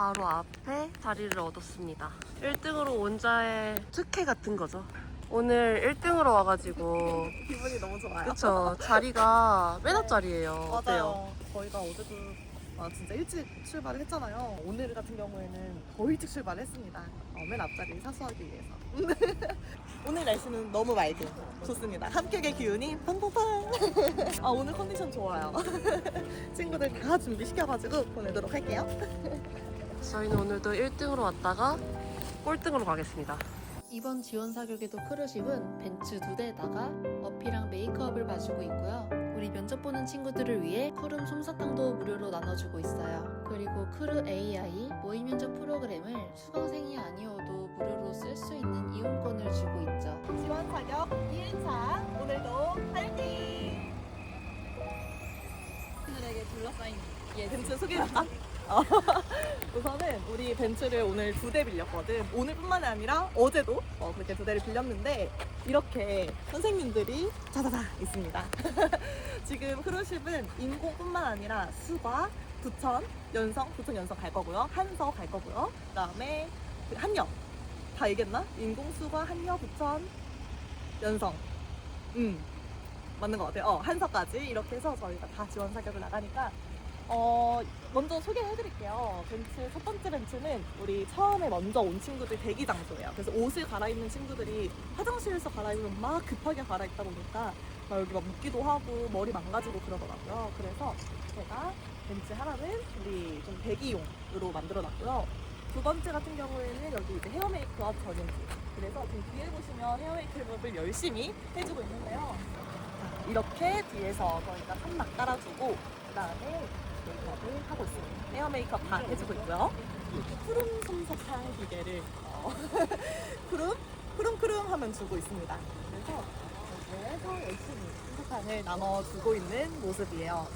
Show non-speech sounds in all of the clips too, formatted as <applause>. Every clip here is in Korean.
바로 앞에 자리를 얻었습니다. 1등으로 온 자의 특혜 같은 거죠. 오늘 1등으로 와가지고 기분이 너무 좋아요. 그쵸 자리가 맨 앞자리예요. 어때요? 맞아요. 저희가 어제도 아, 진짜 일찍 출발을 했잖아요. 오늘 같은 경우에는 더 일찍 출발을 했습니다. 어, 맨 앞자리를 사수하기 위해서. <laughs> 오늘 날씨는 너무 맑고 좋습니다. 합격의 기운이 팡팡팡. <laughs> 아, 오늘 컨디션 좋아요. <laughs> 친구들 다 준비시켜가지고 보내도록 할게요. 저희는 오늘도 1등으로 왔다가 꼴등으로 가겠습니다. 이번 지원 사격에도 크루십은 벤츠 두 대에다가 어피랑 메이크업을 봐주고 있고요. 우리 면접 보는 친구들을 위해 쿠룸 솜사탕도 무료로 나눠주고 있어요. 그리고 크루 AI 모의 면접 프로그램을 수강생이 아니어도 무료로 쓸 수 있는 이용권을 주고 있죠. 지원 사격 2일차 오늘도 파이팅! 팬들에게 둘러싸인 예. 벤츠 소개해줄까? <laughs> 어, <laughs> 우선은 우리 벤츠를 오늘 두 대 빌렸거든. 오늘뿐만이 아니라 어제도 어, 그렇게 두 대를 빌렸는데 이렇게 선생님들이 자자자 있습니다. <laughs> 지금 크루십은 인공뿐만 아니라 수과, 부천, 연성, 부천 연성 갈 거고요. 한서 갈 거고요. 그다음에 그 한여 다 얘기했나? 인공, 수과, 한여, 부천, 연성. 음 맞는 것 같아요. 어, 한서까지 이렇게 해서 저희가 다 지원 사격을 나가니까 어, 먼저 소개해드릴게요. 벤츠, 첫 번째 벤츠는 우리 처음에 먼저 온 친구들 대기 장소예요. 그래서 옷을 갈아입는 친구들이 화장실에서 갈아입으면 막 급하게 갈아입다 보니까 막 여기 막 묻기도 하고 머리 망가지고 그러더라고요. 그래서 제가 벤츠 하나는 우리 좀 대기용으로 만들어 놨고요. 두 번째 같은 경우에는 여기 이제 헤어 메이크업 전용기. 그래서 지금 뒤에 보시면 헤어 메이크업을 열심히 해주고 있는데요. 자, 이렇게 뒤에서 저희가 천막 깔아주고 그 다음에 메이크업을 하고 있습니다. 헤어 메이크업 다 해주고 있고요. 푸른 솜사탕 기계를 어, <laughs> 푸름 푸름푸름 하면 주고 있습니다. 그래서 여기에서 열심히 솜사탕을 나눠주고 있는 모습이에요.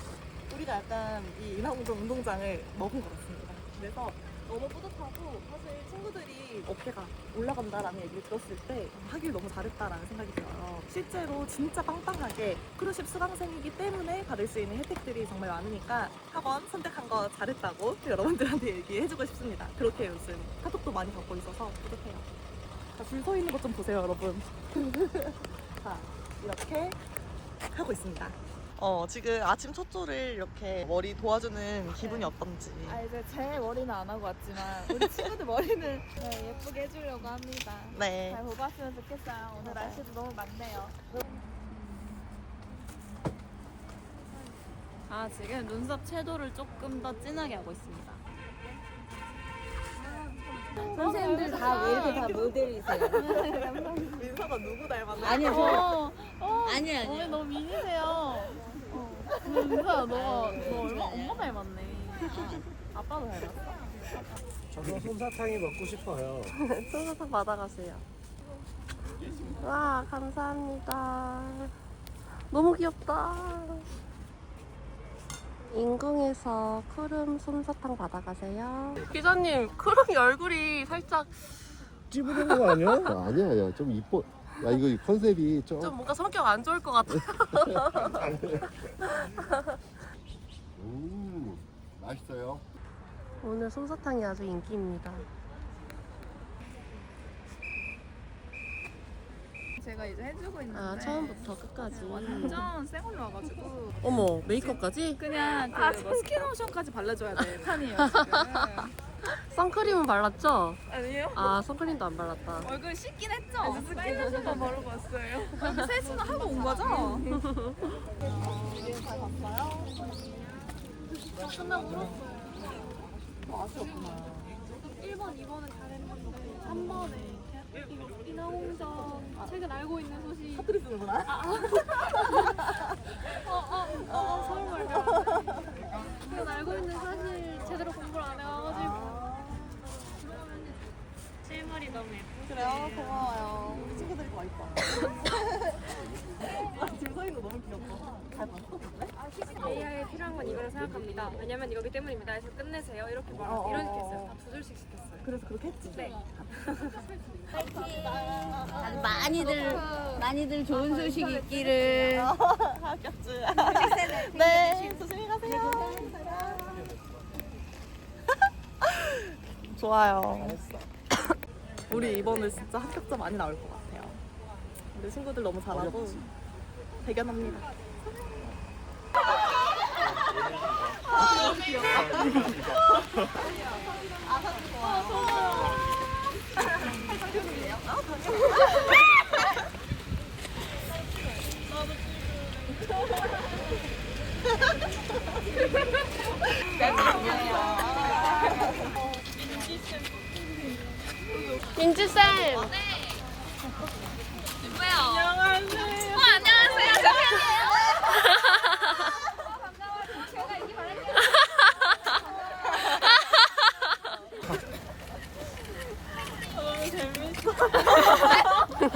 우리가 약간 이 인하공전 운동장을 먹은 것 같습니다. 그래서 너무 뿌듯하고 사실 친구들이 어깨가 올라간다라는 얘기를 들었을 때 하길 너무 잘했다라는 생각이 들어요. 실제로 진짜 빵빵하게 크루십 수강생이기 때문에 받을 수 있는 혜택들이 정말 많으니까 학원 선택한 거 잘했다고 <laughs> 여러분들한테 얘기해주고 싶습니다. 그렇게 요즘 카톡도 많이 받고 있어서 뿌듯해요. 자, 줄서 있는 것 좀 보세요, 여러분. <laughs> 자, 이렇게 하고 있습니다. 어, 지금 아침 첫 조를 이렇게 머리 도와주는 기분이 어떤지. 아 이제 제 머리는 안 하고 왔지만 우리 친구들 머리는 <laughs> 네, 예쁘게 해주려고 합니다. 네. 잘 보고 왔으면 좋겠어요. 오늘 맞아요. 날씨도 너무 맑네요. 아 지금 눈썹 채도를 조금 더 진하게 하고 있습니다. 선생님들 다 왜 이렇게 다 모델이세요? 민서가 누구 닮았나? 아니요, 저, 어, 어, 아니 오늘 아니요. 너무 미니세요. 어. 은서야, 너, 너 얼마 엄마 닮았네. 아빠도 닮았어. 저도 솜사탕이 먹고 싶어요. <laughs> 솜사탕 받아가세요. 와 감사합니다. 너무 귀엽다. 인궁에서 크룸 솜사탕 받아가세요. 기자님 크룸이 얼굴이 살짝 찌부린 거 아니야? 아, 아니야, 아니야. 좀 이뻐. 야, 이거 컨셉이 좀. 좀 뭔가 성격 안 좋을 것 같아요. <laughs> 음, 맛있어요. 오늘 솜사탕이 아주 인기입니다. 제가 이제 해주고 있는데 아 처음부터 끝까지. 완전 새 걸로 와가지고 어머 메이크업까지? 그냥 그뭐 스킨로션까지 발라줘야 돼 판이에요 <laughs> 지금 선크림은 발랐죠? 아니에요? 아 선크림도 안 발랐다. 얼굴 씻긴 했죠? 스킨로션만 바르고 왔어요 세수는 하고 온 거죠? 끝나고 울었어요. 어, 아쉬웠구나. 1번, 2번은 잘했는데 3번에 인하공전 책을 알고 있는 소식 사투리 쓰는구나. 어, 서울 말이야 그건 알고 있는 사실 제대로 공부를 안 해와가지고 들어가면 실물이 너무 예쁘고 그래요? 고마워요. 우리 친구들이 더 이뻐. 아, 줄서 있는 거 너무 귀엽다. 잘 봤어, 근데? AI에 필요한 건 이거라고 생각합니다 왜냐면 이거기 때문입니다 해서 끝내세요 이렇게 말 어, 어, 이렇게 어. 했어요 다 두 줄씩 시켰어요 그래서 그렇게 했지? 네. 아주 많이들, 많이들 좋은 소식 있기를. 합격주. <laughs> 네, 조심히 가세요. 좋아요. 우리 이번에 진짜 합격자 많이 나올 것 같아요. 우리 친구들 너무 잘하고 대견합니다. 민지쌤!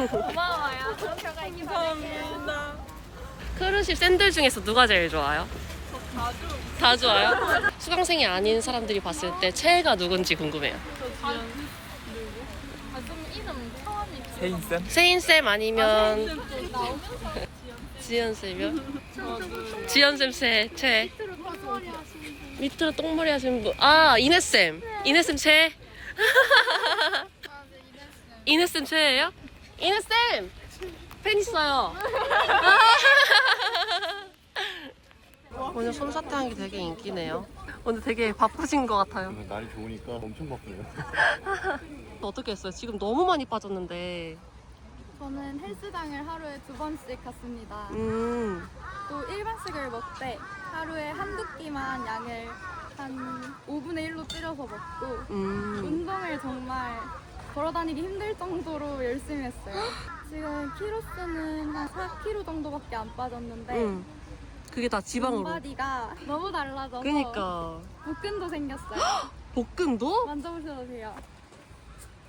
고마워요. 그런 결과 있길 바랄게요. 크루십 샌들 중에서 누가 제일 좋아요? 다 좋아요? 수강생이 아닌 사람들이 봤을 때 최애가 누군지 궁금해요. 아, 좀 이름 성함이 세인쌤? 세인쌤 아니면 지연쌤이요? 지연쌤 최애, 최애. 밑으로 똥머리 하신 분. 아, 이네쌤. 이네쌤 최애? 이네쌤 최애예요? 이네쌤! 팬 있어요. <laughs> 오늘 솜사탕이 되게 인기네요. 오늘 되게 바쁘신 것 같아요. 날이 좋으니까 엄청 바쁘네요. <laughs> 어떻게 했어요? 지금 너무 많이 빠졌는데. 저는 헬스장을 하루에 두 번씩 갔습니다. 음, 또 일반식을 먹되 하루에 한두 끼만 양을 한 5분의 1로 줄여서 먹고 음. 운동을 정말 걸어 다니기 힘들 정도로 열심히 했어요. 지금 키로수는 한 4kg 정도밖에 안 빠졌는데 음. 그게 다 지방으로. 바디가 너무 달라져서 그니까. 복근도 생겼어요. <gasps> 복근도? 만져보셔도 돼요.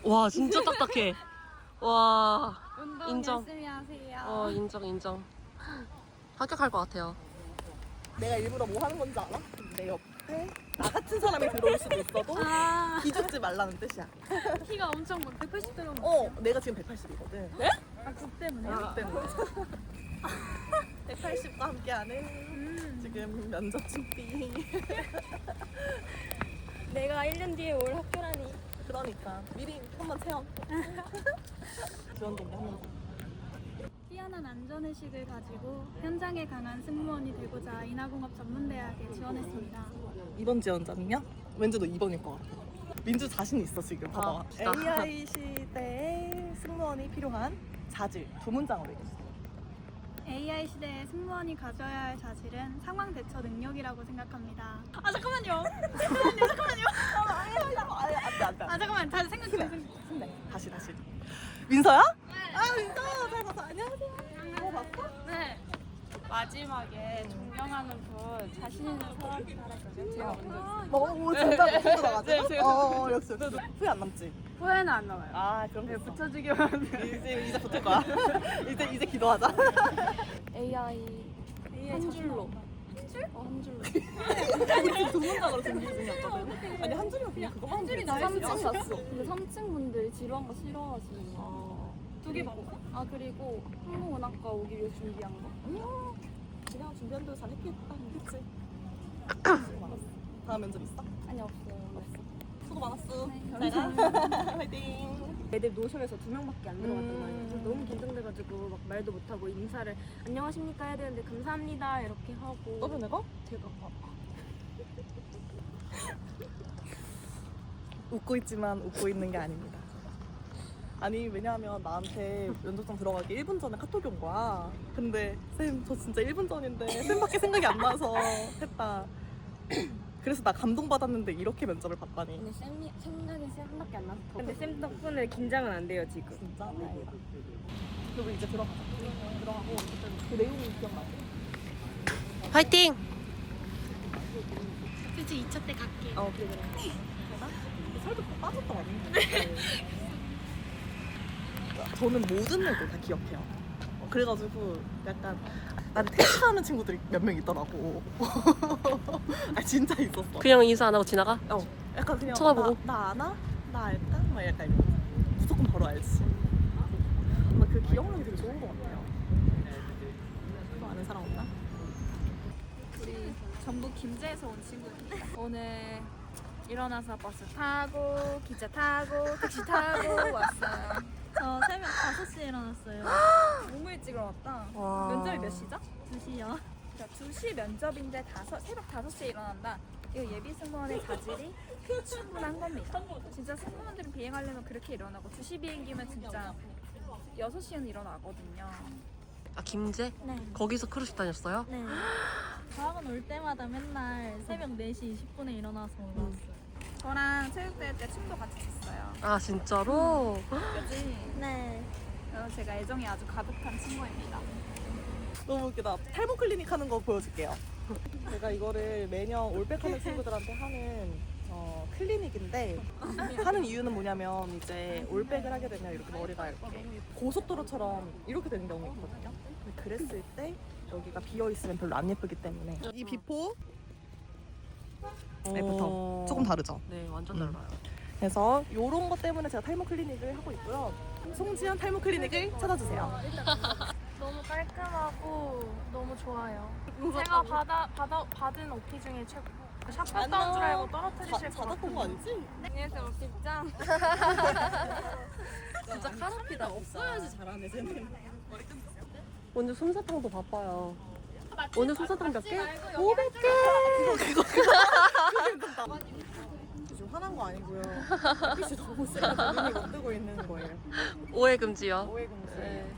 와, 진짜 딱딱해. <laughs> 와, 운동 인정. 열심히 하세요. 어, 인정, 인정. 합격할 것 같아요. 내가 일부러 뭐 하는 건지 알아? 내 옆에 나 같은 사람이 들어올 수도 있어도 아, 기죽지 말라는 뜻이야. <laughs> 키가 엄청 막 180대로 어, 내가 지금 180이거든. 네? 아, 국 때문에. 그 때문에. 180과 함께하는 지금 면접 준비. <laughs> 내가 1년 뒤에 올 학교라니. 그러니까 미리 한번 체험. 지원 동기 하면서. 뛰어난 안전의식을 가지고 현장에 강한 승무원이 되고자 인하공업 전문대학에 지원했습니다. 이번 지원자는요? 왠지 너 2번일 것 같아. 민주 자신 있어 지금. 봐봐. 아. AI 시대에 승무원이 필요한 자질 두 문장으로 얘기했어. AI 시대의 승무원이 가져야 할 자질은 상황 대처 능력이라고 생각합니다. 아 잠깐만요. 잠깐만요. 잠깐만요. 안돼 안돼. 아 잠깐만 다시 생각해. 네, 다시 다시. 민서야? 아 민서 잘 봤어. 안녕하세요. 잘 봤어? 네. 마지막에 존경하는 분 자신 있는 사람이 살았거든요. 제가 먼저. 너무 진짜 멋있어 나가지고. 어, 어 역시 역시. 후회 안 남지. 후회는 안 나와요. 아 그럼 네, 됐어. 붙여주기만 하면. 이제 이제 붙을 거야. <laughs> 이제 이제 기도하자. AI 한 줄로. 한 줄? 어, 한 줄로. 문장으로 준비 중이었거든. 아니 한 줄이면 그냥 그거만 한 줄이 3층 갔어. 근데 3층 분들이 지루한 거 싫어하시는 거. 두개 먹었어? 아 그리고 항공운학과 오기 위해 준비한 거. 그냥 준비한 대로 잘 했겠다. 그치? 수고 <coughs> 많았어. 다음 면접 있어? 아니 없어요. 없어. 수고 많았어. 네, 잘 가. <laughs> 화이팅. 애들 노션에서 두 명밖에 안 들어갔단 음. 말이에요. 그래서 너무 긴장돼가지고 막 말도 못하고 인사를 안녕하십니까 해야 되는데 감사합니다 이렇게 하고 너도 내가? 제가 막 <laughs> 웃고 있지만 웃고 있는 게 아닙니다. 아니 왜냐하면 나한테 면접장 들어가기 1분 전에 카톡이 온 거야. 근데 쌤 저 진짜 1분 전인데 쌤밖에 생각이 안 나서 했다. <clears throat> 그래서 나 감동받았는데 이렇게 면접을 봤다니. 근데 쌤이 생각이 쌤밖에 안 나서 근데 쌤 덕분에 긴장은 안 돼요 지금 진짜 다행이다. 그리고 이제 들어가자. 들어가고 그 내용이 기억나. 화이팅! 그치 2차 때 갈게. 어 그래 그래. 살도 빠졌다 왔는데. 저는 모든 애들 다 기억해요. 어, 그래가지고 약간 나를 테스트하는 친구들이 몇 명 있더라고. <laughs> 아 진짜 있었어. 그냥 인사 안 하고 지나가? 어, 약간 그냥 쳐다보고? 나, 나 아나? 나 알까? 막 약간 이러면서 무조건 바로 알지. 막그 기억력이 되게 좋은 것 같아요. 또 아는 사람 없나? 우리 전북 김제에서 온 친구입니다. 오늘 일어나서 버스 타고 기차 타고 택시 타고 왔어요. 저 새벽 5시에 일어났어요. 너무 일찍 일어났다. 와. 면접이 몇 시죠? 2시요. 그러니까 2시 면접인데 다섯, 새벽 5시에 일어난다. 이거 예비 승무원의 자질이 충분한 겁니다. 진짜 승무원들은 비행하려면 그렇게 일어나고 2시 비행기면 진짜 6시에는 일어나거든요. 아 김제? 네. 거기서 크루십 다녔어요? 네. <gasps> 저학원 올 때마다 맨날 새벽 4시 20분에 일어나서 올라왔어요. 저랑 체육대회 때 춤도 같이 췄어요. 아 진짜로? 그지? 네. 그래서 제가 애정이 아주 가득한 친구입니다. 너무 웃기다. 탈모 클리닉 하는 거 보여줄게요. 제가 이거를 매년 올백하는 친구들한테 하는 어, 클리닉인데 하는 이유는 뭐냐면 이제 올백을 하게 되면 이렇게 머리가 이렇게 고속도로처럼 이렇게 되는 경우가 있거든요. 근데 그랬을 때 여기가 비어 있으면 별로 안 예쁘기 때문에 이 비포 애프터 조금 다르죠. 네 완전 음. 달라요. 그래서 이런 것 때문에 제가 탈모 클리닉을 하고 있고요. 송지연 탈모 클리닉을 찾아주세요. <laughs> 너무 깔끔하고 너무 좋아요. 제가 받아, 받아, 받은 오피 중에 최고. 샵 갔다 온 줄 알고 떨어뜨리실 것 자작본 거 같은데. 아니지? 안녕하세요, 오피짱. <laughs> 진짜 카라피다 없어야지 잘하네 쟤는. 오늘 솜사탕도 바빠요. 오늘 솜사탕 몇 개? 지금 화난 거 아니고요. 빛이 너무 세서 눈이 못 뜨고 있는 거예요. 오해 금지요. 오해 금지. 네.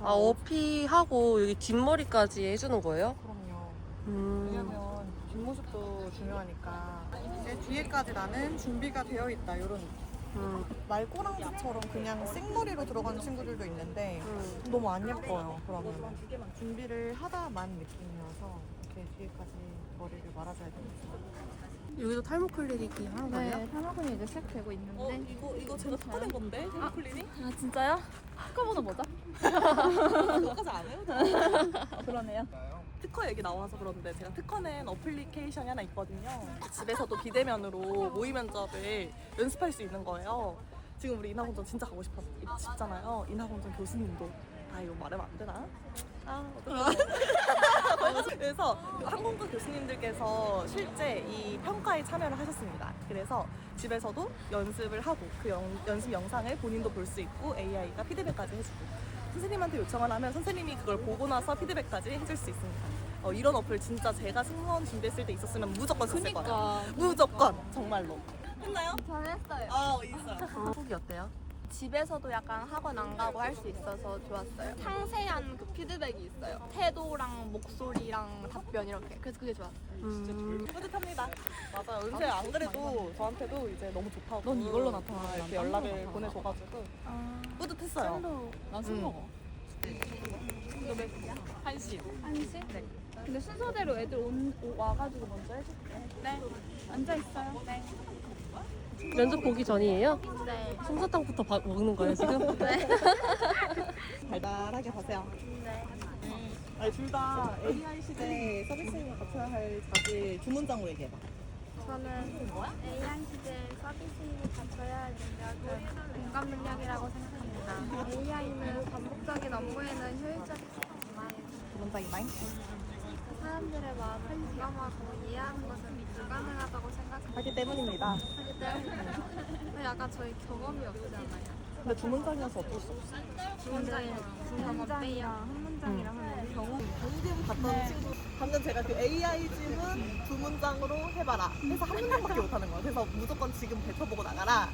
아 어피 하고 여기 뒷머리까지 해주는 거예요? 그럼요. 음. 왜냐면 뒷모습도 중요하니까 이제 뒤에까지 나는 준비가 되어 있다 이런 느낌. 음. 말꼬랑지처럼 그냥 생머리로 들어가는 친구들도 있는데 음. 너무 안 예뻐요. 그러면 준비를 하다만 느낌이어서 이렇게 뒤에까지 머리를 말아줘야 됩니다. 여기도 탈모 클리닉이 하는 거예요? 네, 탈모근이 이제 시작되고 있는데. 이거 이거 제가 특허낸 건데 탈모 클리닉? 아, 진짜요? 특허번호 뭐죠? <laughs> 그거까지 안 해요? 그러네요. 특허 얘기 나와서 그런데 제가 특허낸 어플리케이션이 하나 있거든요. 집에서도 비대면으로 모의 면접을 연습할 수 있는 거예요. 지금 우리 인하공전 진짜 가고 싶어, 싶잖아요. 인하공전 교수님도. 아, 이거 말하면 안 되나? 아, 어떡해. <laughs> 그래서 항공과 교수님들께서 실제 이 평가에 참여를 하셨습니다. 그래서 집에서도 연습을 하고 그 연, 연습 영상을 본인도 볼 수 있고 AI가 피드백까지 해주고 선생님한테 요청을 하면 선생님이 그걸 보고 나서 피드백까지 해줄 수 있습니다. 어, 이런 어플 진짜 제가 승무원 준비했을 때 있었으면 무조건 썼을 거예요. 무조건 정말로. 했나요? 잘했어요. 아 있어요. 속이 어때요? 집에서도 약간 학원 안 가고 할 수 있어서 좋았어요. 상세한 그 피드백이 있어요. 태도랑 목소리랑 답변 이렇게. 그래서 그게 좋았어요. 음. 뿌듯합니다. 맞아요. 은세 안 그래도 저한테도 이제 너무 좋다고. 넌 이걸로 나타나. 이렇게 연락을 보내줘가지고 뿌듯했어요. 난술 음. 먹어. 한시? 네. 근데 순서대로 애들 온, 오- 와가지고 먼저 해줄게. 네. 앉아있어요. 네. 면접 보기 전이에요? 네. 솜사탕부터 바- 먹는 거예요 지금? 네. <laughs> 달달하게 가세요. 네. 아니 둘다 AI 시대 서비스를 갖춰야 할 자질 두 문장으로 얘기해봐. 저는 AI 시대 서비스를 갖춰야 할 능력은 공감 능력이라고 생각합니다. AI는 반복적인 업무에는 두 문장이다. 사람들의 마음을 공감하고 이해하는 것은 불가능하다고 생각합니다. 하기 때문입니다. 때문에 약간 저희 경험이 없잖아요. 근데 두 문장이어서 어쩔 수 없어. 두 문장이랑 두 문장이랑 한 문장이랑 하는 경험. 방금 봤던 친구. 방금 제가 그 AI 질문 두 문장으로 해봐라. 해서 한 문장밖에 못하는 거야. 그래서 무조건 지금 뱉어보고 나가라.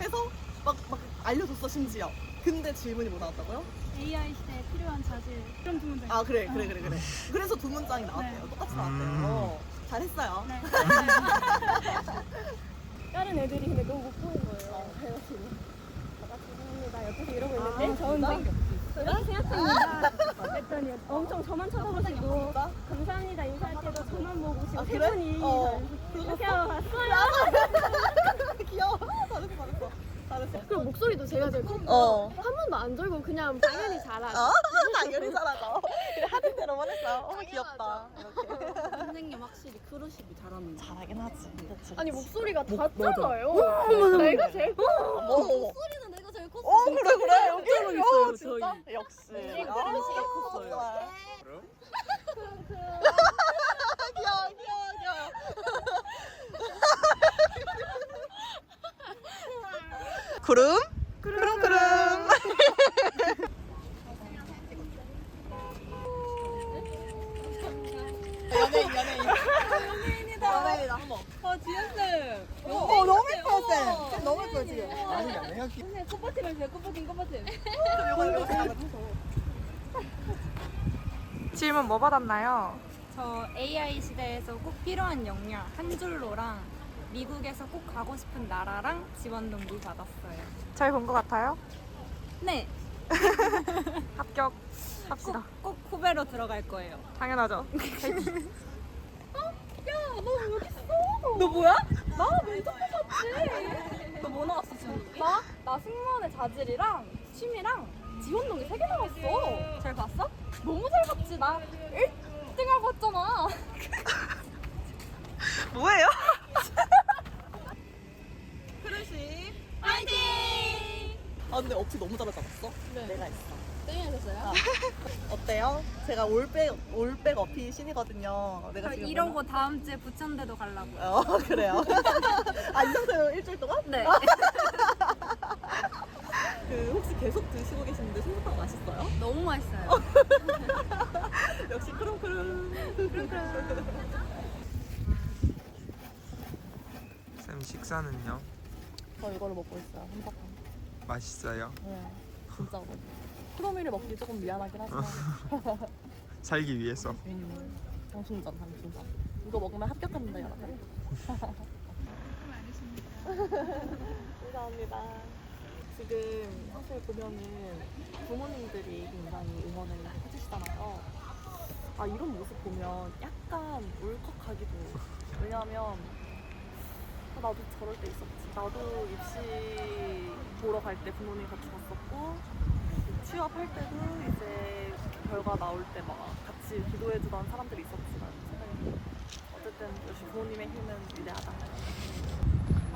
해서 막, 막 알려줬어 심지어. 근데 질문이 뭐 나왔다고요? AI 시대에 필요한 자질. 그럼 두 문장. 아 그래 그래 그래 그래. 그래서 두 문장이 나왔대요. 똑같이 나왔대요. 잘했어요 <laughs> 다른 애들이 근데 너무 못 보는 거예요. 그래가지고 제가 죄송합니다. 옆에서 이러고 있는데 저는 저랑 생각합니다. 했더니 엄청 저만 쳐다보시고 감사합니다 인사할 때도 저만 보고 지금 아, 세 그래? 분이 어. 이렇게 하고 갔어요. <laughs> 귀여워 잘했어 잘했어 잘했어 그리고 목소리도 제가 제일 컸고 어. 한 번도 안 졸고 그냥 당연히 잘하죠. 어? 당연히 잘하죠 하는 대로만 했어 어머 귀엽다 이렇게 선생님 확실히 크루십이 잘하는 거. 잘하긴 하지 그치, 아니 그치. 목소리가 목- 닿잖아요. 맞아. 내가 제일 커. 어머 어머 목소리는 내가 제일 컸어. 어 그래 그래 여기 있어요, 진짜 역시 네, 아, 크루시가 컸어요. 좋아. 그래요? <laughs> 귀여워 귀여워 귀여워 구름 구름 구름 연예인 연예인 연예인이다 연예인이다 아 지연쌤 어 너무 예뻐 쌤 너무 예뻐 지금 아니 내가 기... 꽃밭이 말이야 꽃밭인 꽃밭이 질문 뭐 받았나요? 저 AI 시대에서 꼭 필요한 역량 한 줄로랑 미국에서 꼭 가고 싶은 나라랑 지원 동기 받았어요. 잘 본 것 같아요? 네, <laughs> 합격 합시다. 꼭 후배로 들어갈 거예요. 당연하죠. <laughs> 너 뭐야? 너뭐 나왔어 지금? 나? 나 승무원의 자질이랑 취미랑 지원동이 세개 나왔어 잘 봤어? 너무 잘 봤지 나 1등하고 왔잖아 뭐예요? <laughs> 크루시 파이팅! 아 근데 억지 너무 잘하지 않았어? 네. 내가 했어. 땡이하셨어요? 어때요? 제가 올백 올백 어필 신이거든요. 내가 저 지금 이러고 다음 주에 부천대도 가려고요. 어 <laughs> 그래요. <laughs> 아이 상태로 일주일 동안? 네. <laughs> 그 혹시 계속 드시고 계시는데 솜사탕 맛있어요? 너무 맛있어요. 역시 크rum크rum. 쌤 식사는요? 저 이거를 먹고 있어요. 솜사탕. 맛있어요? 네, 진짜로. 크로미를 먹기 조금 미안하긴 하지만. <laughs> 살기 위해서 음, 당신전, 당신전. 이거 먹으면 합격합니다, 여러분. <laughs> 감사합니다. 지금 사실 보면은 부모님들이 굉장히 응원을 해주시잖아요. 아, 이런 모습 보면 약간 울컥하기도. 왜냐하면 아, 나도 저럴 때 있었지. 나도 입시 보러 갈 때 부모님 같이 갔었고, 취업할 때도 이제 결과 나올 때 막 같이 기도해주던 사람들이 있었지만 어쨌든 역시 부모님의 힘은 위대하다.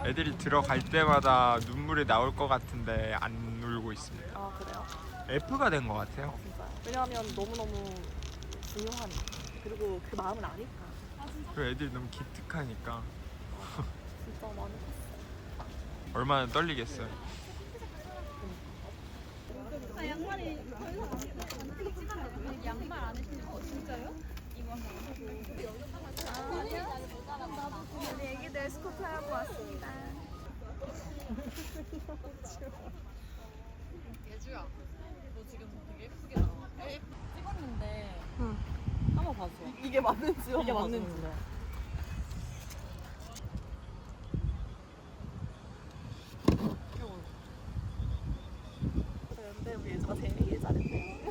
애들이 들어갈 때마다 눈물이 나올 것 같은데 안 울고 있습니다 아 그래요? F가 된 것 같아요 진짜. 왜냐하면 너무너무 중요하니까. 그리고 그 마음을 아니까. 그리고 애들이 너무 기특하니까 진짜 많이 컸어. 얼마나 떨리겠어요 애기들 스코트 하고 왔습니다. <laughs> 찍었는데 응. 한번 봐줘. 이게 맞는지 이게 맞는지. 근데 우리 예주가 제일 얘기 잘했네.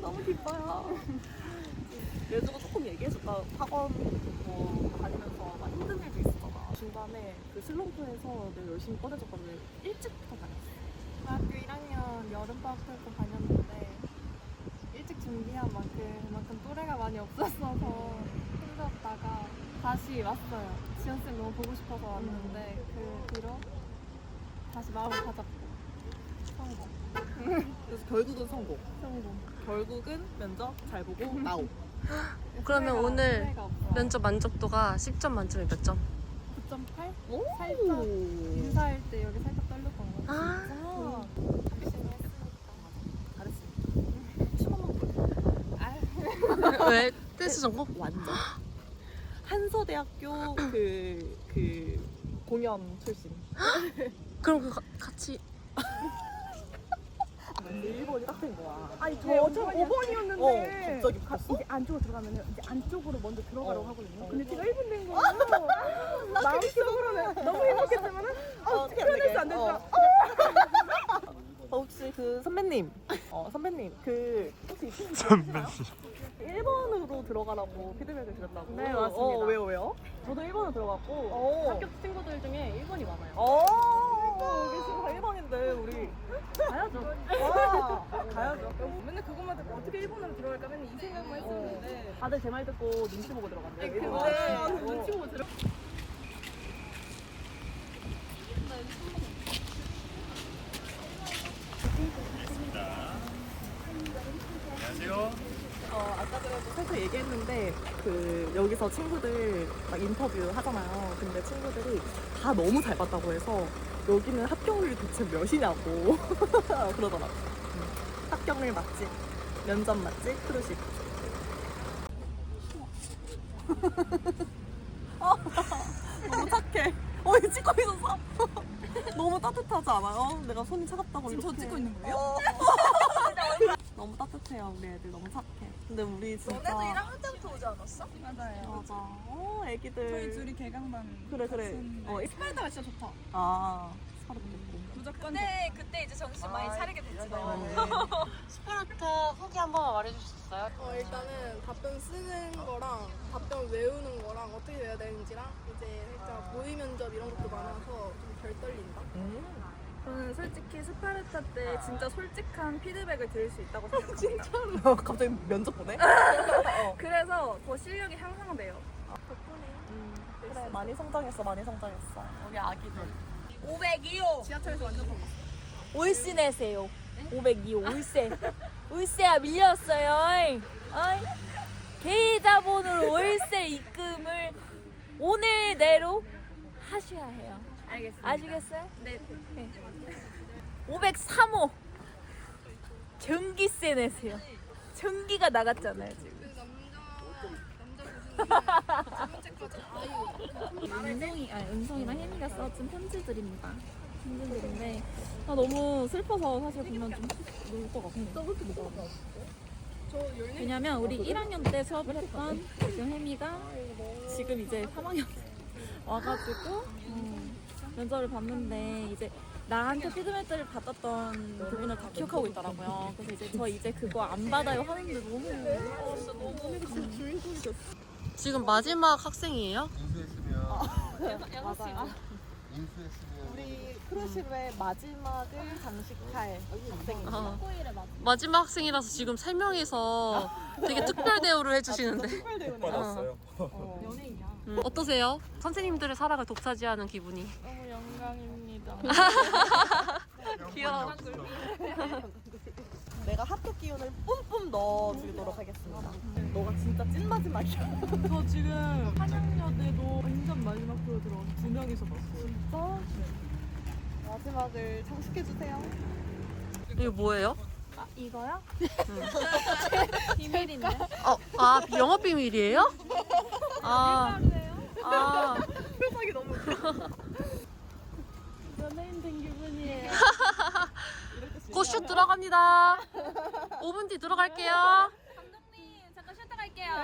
너무 기뻐요. 예주가 조금 얘기해줄까? 학원 뭐 다니면서 막 힘든 일도 있었잖아. 중간에 그 슬럼프에서 내가 열심히 꺼내줬거든. 일찍부터 다녔어. 중학교 1학년 여름방학 때 다녔는데 일찍 준비한 만큼 그만큼 또래가 많이 없었어서 힘들었다가 다시 왔어요. 지연쌤 너무 보고 싶어서 왔는데 그 뒤로 다시 마음을 다잡고 성공. 그래서 결국은 성공. 성공. 결국은 면접 잘 보고 나오. <gasps> 그러면 후회가- 오늘 후회가. 면접 만족도가 10점 만점에 몇 점? 9.8? 오! 살짝 인사할 때 여기 살짝 떨렸던 거 같아요. 아, 잘했습니다. 춤한번 왜? 댄스 전공? <laughs> 완전. 한서대학교 <gasps> 그, 그 공연 출신. <gasps> 그럼 그 가- 같이 <laughs> 근데 일본이 딱 된 거야. 아니 네, 저, 저 5번이었는데 어, 갑자기 갔어? 이제 안쪽으로 들어가면 이제 안쪽으로 먼저 들어가라고 어. 하거든요 근데 제가 1분 된 거예요 마음속으로는 너무 행복했지만은 어, 표현할 수안 되더라. 어. 어, 혹시 그 선배님, 어, 선배님, 그, 혹시 선배님 1번으로 들어가라고 피드백을 드렸다고? 네, 맞습니다. 어, 왜요, 왜요? 저도 1번으로 들어갔고 어. 학교 친구들 중에 1번이 많아요. 어, 여기 지금 다 1번인데, 우리. 가야죠. 와, 가야죠. 맨날 그것만 듣고 어떻게 1번으로 들어갈까 맨날 이 생각만 했었는데 다들 제 말 듣고 눈치 보고 들어간대. 근데 아, 눈치 보고 들어 어, 아까 전에도 살짝 얘기했는데 그 여기서 친구들 막 인터뷰 하잖아요. 근데 친구들이 다 너무 잘 봤다고 해서 여기는 합격률이 대체 몇이냐고 <laughs> 그러더라고. 응. 합격률 맛집, 면접 맛집, 크루십. <laughs> 어, 너무 착해. 어, 이거 찍고 있었어? <laughs> 너무 따뜻하지 않아요? 내가 손이 차갑다고 지금 저 찍고 있는 거예요? 너무 따뜻해요, 우리 애들. 너무 착해. 근데 우리 진짜. 너네도 1학년 때부터 오지 않았어? 맞아요. 맞아. 어, 애기들. 저희 둘이 개강반. 그래, 그래. 어, 스파르타가 진짜 좋다. 아, 사람 됐고. 무조건. 근데 그때 이제 정신 많이 차리게 됐지. <laughs> 스파르타 후기 한 번만 말해줄 수 있어요? 어, 일단은 답변 쓰는 거랑 답변 외우는 거랑 어떻게 해야 되는지랑 이제 살짝 모의 면접 이런 것도 많아서 좀 덜 떨린다. 저는 솔직히 스파르타 때 진짜 솔직한 피드백을 들을 수 있다고 <laughs> 생각합니다. 진짜로? <laughs> 갑자기 면접 보내? 그래서 더 실력이 향상돼요. 그래, 많이 성장했어, 많이 성장했어. 우리 아기들. 502호. 지하철에서 완전 더 올세 내세요. 502호 올세. 올세야 밀렸어요. 어이. 계좌번호로 월세 입금을 오늘 내로 하셔야 해요. 알겠습니다. 아시겠어요? 네. 503호. 전기세 내세요. 전기가 나갔잖아요, 지금. 은성이, 아니, 은성이랑 혜미가 써준 편지들입니다. 편지들인데, 아, 너무 슬퍼서 사실 보면 좀 울것 같아요. 왜냐면 우리 1학년 때 수업을 했던 지금 혜미가 지금 이제 3학년 <laughs> 와가지고 음, 면접을 봤는데 이제 나한테 피드백을 받았던 부분을 다 기억하고 있더라고요. 그래서 이제 저 이제 그거 안 받아요 하는데 너무 진짜 너무 지금 마지막 학생이에요? <laughs> 맞아요. 우리 크루십의 마지막을 장식할 학생입니다. 어. 마지막 학생이라서 지금 세 명이서 되게 특별 대우를 해주시는데 특별 대우네요. 받았어요. 음, 어떠세요? 선생님들의 사랑을 독차지하는 기분이 너무 영광입니다. <laughs> 귀여워 <laughs> 내가 학교 기운을 뿜뿜 넣어주도록 하겠습니다. 너가 진짜 찐 마지막이야. <laughs> 저 지금 한양여대도 완전 마지막 프로 들어와서 두 명이서 봤어요. 진짜? 마지막을 장식해주세요. 이거 뭐예요? 아, 이거요? <laughs> 비밀인데 어, 아 영업 비밀이에요? 아, 아 표정이 너무 웃겨. 연예인 된 기분이에요. <laughs> 곧슛 들어갑니다 5분 뒤 들어갈게요 감독님 잠깐 쉬었다 갈게요.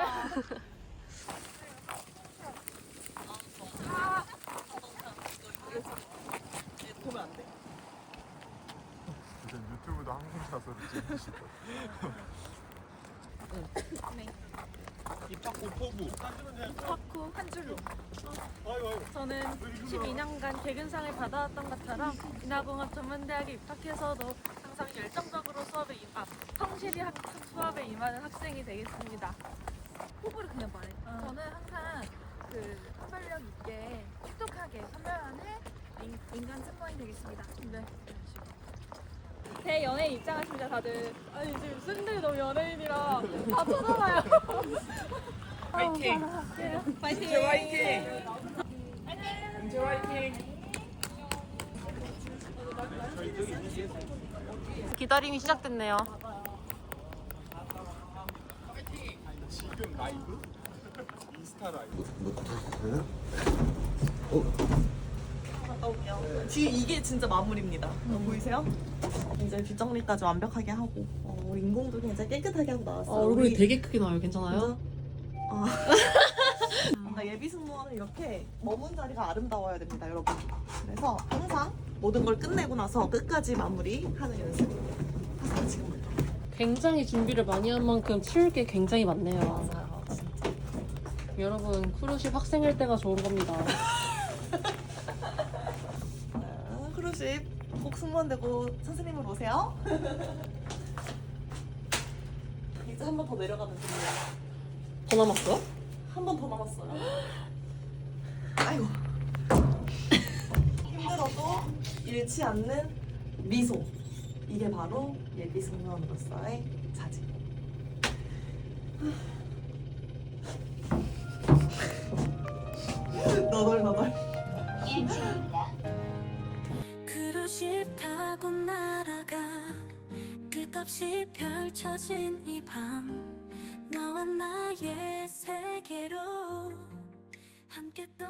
보면 안 돼. 이제 유튜브도 입학고 포부. 한 줄로. 아이고 아이고. 저는 12년간 개근상을 받아왔던 것처럼 인하공업 전문대학에 입학해서도 열정적으로 수업에 임, 아, 성실히 학, 수업에 임하는 학생이 되겠습니다. 호불을 그냥 말해. 저는 항상 그 선별력 있게 똑똑하게 선별하는 인, 인간 승무원이 되겠습니다. 네. 대 연예인 입장하십니다, 다들. 아니, 지금 쌤들이 너무 연예인이라 다 <laughs> 쳐다봐요. 파이팅! 파이팅! 파이팅! 기다림이 시작됐네요 지금 라이브? 인스타 라이브? 올게요. 지금 이게 진짜 마무리입니다. 어, 보이세요? 이제 뒷정리까지 완벽하게 하고 어, 인공도 굉장히 깨끗하게 하고 나왔어요. 우리 되게 크게 나와요 괜찮아요? 아. <laughs> 예비 승무원은 이렇게 머문 자리가 아름다워야 됩니다, 여러분. 그래서 항상 모든 걸 끝내고 나서 끝까지 마무리하는 연습. 항상 지금 굉장히 준비를 많이 한 만큼 치울 게 굉장히 많네요 맞아요, 진짜. 여러분 크루십 학생일 때가 좋은 겁니다 아, 크루십 꼭 승무원 되고 선생님으로 오세요. <laughs> 이제 한 번 더 내려가면 됩니다. 더 남았어요? 한 번 더 남았어요. 아이고. 잃지 않는 미소. 이게 바로 예비 승무원으로서의 자질. <laughs> 너덜너덜. 스카이십 타고 날아가 끝없이 펼쳐진 이밤 너와 나의 세계로 함께 떠